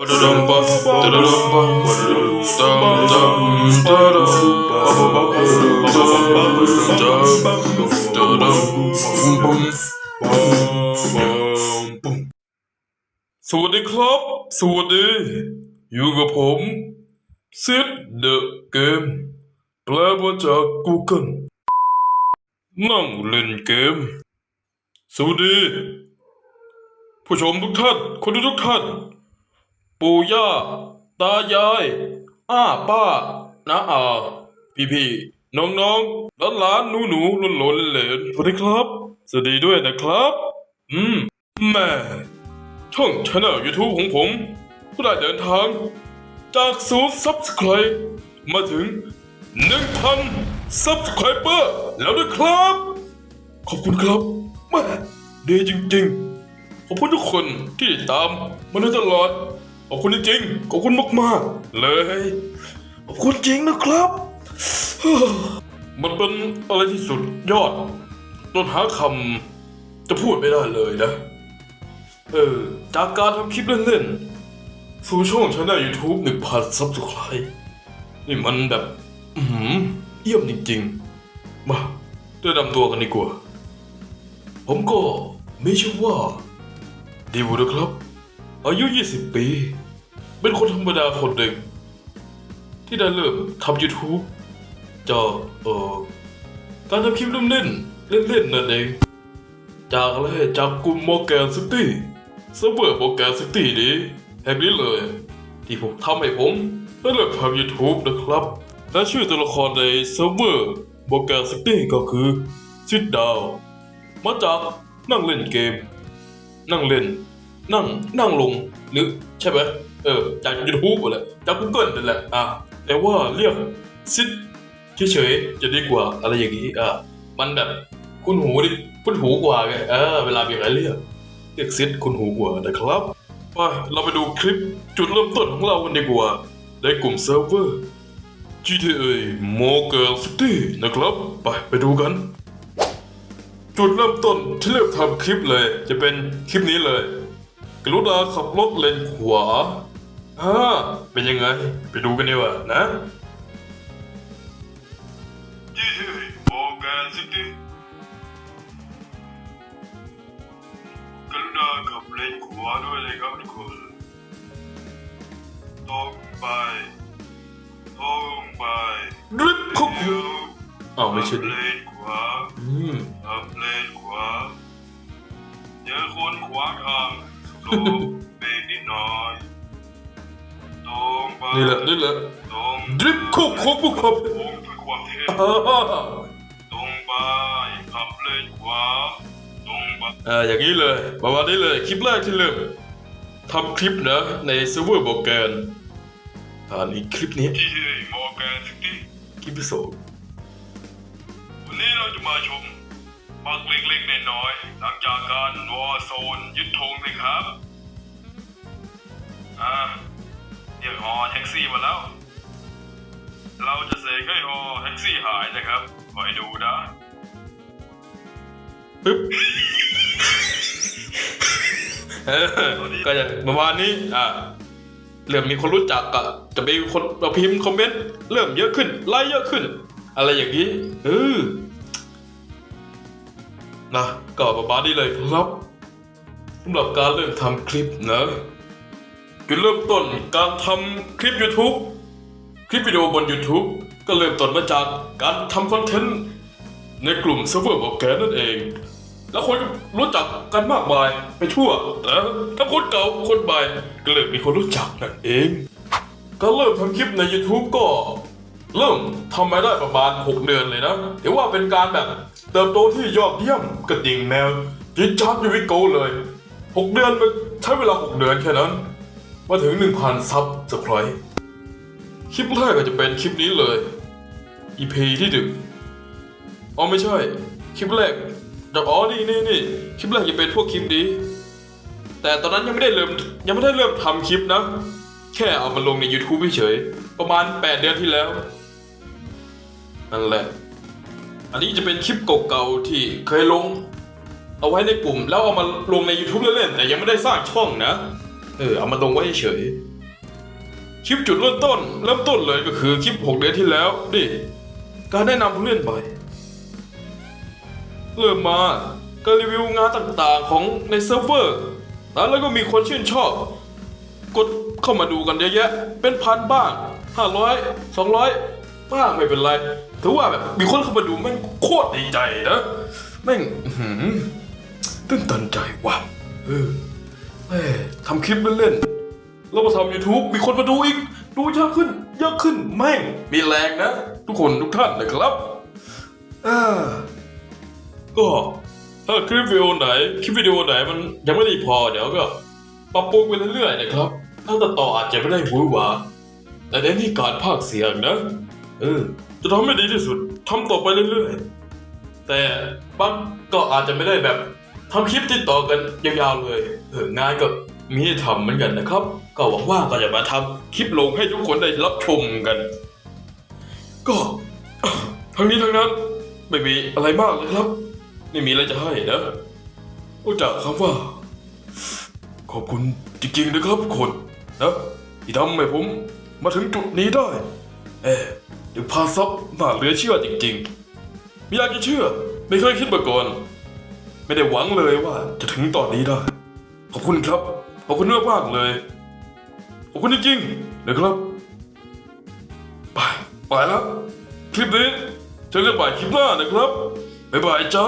สวัสดีครับ สวัสดี อยู่กับผมซิดเดอะเกมแปลว่าจากกูเกิลนั่งเล่นเกม สวัสดี ผู้ชมทุกท่าน คนดูทุกท่าน ปู่ย่า ตายาย อ้าป้าน้าอาพี่พี่น้องน้องหลานหลานหนูหนูหลนหลนเหลนสวัสดีครับ สวัสดีด้วยนะครับ อืมแม่ช่องช anel YouTube ของผมก็ได้เดินทาง จากศูนย์ Subscribe มาถึง1,000 Subscriber แล้วด้วยครับ ขอบคุณครับแม่ดีจริงๆ ขอบคุณทุกคนที่ติดตามมาโดยตลอด ขอบคุณจริงๆขอบคุณมากๆ เลย ขอบคุณจริงนะครับ มันเป็นอะไรที่สุดยอดจนหาคำจะพูดไม่ได้เลยนะ เออ จากการทำคลิปเล่นๆ สู่ช่องช anel YouTube หนึ่งพันซับสไครต์นี่มันแบบอื้มเยี่ยมจริงๆ มาเริ่มนำตัวกันดีกว่า ผมก็ไม่ชื่อว่า ดีบุนะครับ อายุ 20 ปี เป็นคนธรรมดาคนหนึ่ง ที่ได้เริ่มทำ YouTube จากเอ่อการทำคลิปเล่นๆเล่นๆนั่นเอง จากอะไรจากกลุ่มโมแกนซิตี้เซิร์ฟเวอร์โมแกนซิตี้นี้แห่งนี้เลย ที่ผมทำให้ผมได้เริ่มทำ YouTube นะครับ และชื่อตัวละครในเซิร์ฟเวอร์โมแกนซิตี้ก็คือซิดดาวมาจากนั่งเล่นเกม นั่งเล่น นั่งนั่งลงหรือใช่ไหมเออจากยูทูบแหละจาก Google นั่นแหละอะแต่ว่าเรียกซิดเฉยๆจะดีกว่าอะไรอย่างนี้อะมันแบบคุณหูดิคุณหูกว่าไงเออเวลามีอะไรเรียกเรียกซิดคุณหูกว่านะครับไปเราไปดูคลิปจุดเริ่มต้นของเรากันดีกว่าในกลุ่มเซิร์ฟเวอร์ GTA Morgan City นะครับไปไปดูกัน จุดเริ่มต้นที่เริ่มทำคลิปเลยจะเป็นคลิปนี้เลย กรุณาขับรถเลนขวาฮ่าเป็นยังไง ไปดูกันดีกว่านะ GTA Morgan City กรุณาขับเลนขวาด้วยเลยครับทุกคนตรงไปตรงไปดริฟคุกอ้าวไม่ใช่ดิเลนขวาอืมขับเลนขวาเจอคนขวางทาง โลบเบรกนิดหน่อยตรงไปนี่แหละนี่แหละตรงดริฟคุกคุกคุกครับตรงเพื่อความเท่อ่าตรงไปขับเลนขวาตรงไปอ่าอย่างนี้เลยประมาณนี้เลยคลิปแรกที่เริ่มทำคลิปนะในเซิร์ฟเวอร์โบแกนอ่านี่คลิปนี้ที่มอร์แกนซิตี้คลิปที่สองวันนี้เราจะมาชม ปักเล็กๆน้อยๆหลังจากการวอร์โซนยึดธงนะครับ อ่าเรียกฮอแท็กซี่มาแล้ว เราจะเสกให้ฮอแท็กซี่หายนะครับคอยดูนะปึ๊บเออก็จะประมาณนี้ อ่าเริ่มมีคนรู้จักก็จะมีคนมาพิมพ์คอมเมนต์เริ่มเยอะขึ้นไลค์เยอะขึ้น อะไรอย่างนี้เออ นะก็ประมาณนี้เลยครับสำหรับการเริ่มทำคลิปนะจุดเริ่มต้นการทำคลิป YouTube คลิปวิดีโอบน YouTube ก็เริ่มต้นมาจากการทำคอนเทนต์ในกลุ่มเซิร์ฟเวอร์บอกแกนนั่นเอง แล้วคนรู้จักกันมากมายไปทั่วนะทั้งคนเก่าคนใหม่ก็เลยมีคนรู้จักนั่นเอง ก็เริ่มทำคลิปใน YouTube ก็เริ่มทำมาได้ประมาณ 6 เดือนเลยนะถือว่าเป็นการแบบ เติบโตที่ยอดเยี่ยมกระดิ่งแมวจินจับยูวิโกเลย6เดือนมันใช้เวลา6เดือนแค่นั้น มาถึง1,000ซับสไครต์คลิปแรกก็จะเป็นคลิปนี้เลย EP ที่ดึกอ๋อไม่ใช่ คลิปแรกจากอ๋อนี่นี่นี่คลิปแรกจะเป็นพวกคลิปนี้ แต่ตอนนั้นยังไม่ได้เริ่มยังไม่ได้เริ่มทำคลิปนะ แค่เอามาลงใน YouTube เฉยๆประมาณ 8 เดือนที่แล้วนั่นแหละ อันนี้จะเป็นคลิปเก่าๆที่เคยลง เอาไว้ในกลุ่ม แล้วเอามาลงใน YouTube เล่นๆแต่ยังไม่ได้สร้างช่องนะ เออเอามาลงไว้เฉยคลิปจุดเริ่มต้นเริ่มต้นเลยก็คือคลิป 6 เดือนที่แล้วนี่การแนะนำผู้เล่นไปเริ่มมาก็รีวิวงานต่างๆของในเซิร์ฟเวอร์แล้วก็มีคนชื่นชอบ กดเข้ามาดูกันเยอะแยะ เป็นพันบ้าง500 200 บ้างไม่เป็นไรถือว่าแบบมีคนเข้ามาดูแม่งโคตรดีใจนะแม่งอื้อหือตื้นตันใจว่ะเออทำคลิปเล่นๆแล้วมาทำ YouTube มีคนมาดูอีก ดูเยอะขึ้น เยอะขึ้นแม่งมีแรงนะ ทุกคนทุกท่านนะครับอ่าก็ถ้าคลิปวิดีโอไหน คลิปวิดีโอไหนมันยังไม่ดีพอเดี๋ยวก็ปรับปรุงไปเรื่อยๆนะครับ ถ้าตัดต่ออาจจะไม่ได้หวือหวาแต่เน้นที่การพากย์เสียงนะ เออ จะทำให้ดีที่สุดทำต่อไปเรื่อยๆ แต่บางก็อาจจะไม่ได้แบบทำคลิปติดต่อกันยาวๆเลยเอองานก็มีให้ทำเหมือนกันนะครับ ก็หวังว่าก็จะมาทำคลิปลงให้ทุกคนได้รับชมกัน ก็ทั้งนี้ทั้งนั้น ไม่มีอะไรมากเลยครับ ไม่มีอะไรจะให้นะนอกจากคำว่า ขอบคุณจริงๆนะครับคนนะที่ทำให้ผมมาถึงจุดนี้ได้ เอ เดี๋ยวพาซับน่าเหลือเชื่อจริงๆไม่อยากจะเชื่อ ไม่เคยคิดมาก่อน ไม่ได้หวังเลยว่าจะถึงตอนนี้ได้ ขอบคุณครับ ขอบคุณมากเลย ขอบคุณจริงๆนะครับ ไป ไปแล้ว คลิปนี้เจอกันใหม่คลิปหน้านะครับบ๊ายบายจ้า